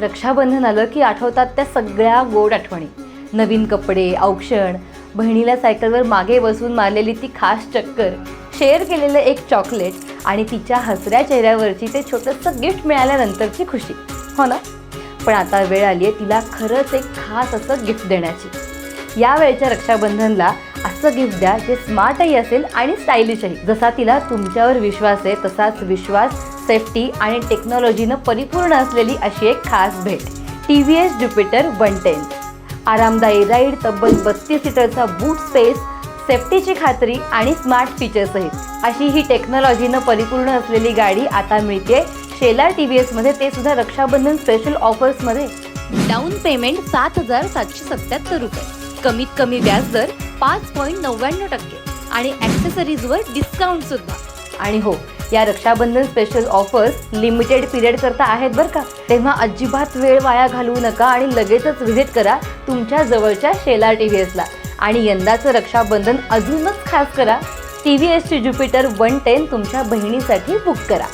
रक्षाबंधन आलं की आठवतात त्या सगळ्या गोड आठवणी. नवीन कपडे औक्षण बहिणीला सायकलवर मागे बसून मारलेली ती खास चक्कर शेअर केलेलं एक चॉकलेट आणि तिच्या हसऱ्या चेहऱ्यावरची ते छोटंसं गिफ्ट मिळाल्यानंतरची खुशी. हो ना? पण आता वेळ आली आहे तिला खरंच एक खास असं गिफ्ट देण्याची. या वेळच्या रक्षाबंधनला असं गिफ्ट द्या जे स्मार्टही असेल आणि स्टायलिशही. जसा तिला तुमच्यावर विश्वास आहे तसाच विश्वास सेफ्टी आणि टेक्नॉलॉजीनं परिपूर्ण असलेली अशी एक खास भेट. T V S Jupiter one ten. आरामदायी राईड तब्बल बत्तीस सीटरचा बूट स्पेस सेफ्टीची खात्री आणि स्मार्ट फीचर्ससहित अशी ही टेक्नॉलॉजीनं परिपूर्ण असलेली गाडी आता मिळते शेलार टी व्ही एसमध्ये ते सुद्धा रक्षाबंधन स्पेशल ऑफर्समध्ये डाऊन पेमेंट सात हजार सातशे सत्याहत्तर रुपये. कमीत कमी व्याज दर पाच पॉईंट नव्याण्णव टक्के. आणि ॲक्सेसरीजवर डिस्काउंट सुद्धा. आणि हो या Rakshabandhan special offers limited period करता आहेत बरं का. तेव्हा अजिबात वेळ वाया घालवू नका आणि लगेचच व्हिजिट करा तुमच्या जवळच्या शेला टी व्ही एसला आणि यंदाचं रक्षाबंधन अजूनच खास करा. टी व्ही एसची ज्युपिटर वन टेन तुमच्या बहिणीसाठी बुक करा.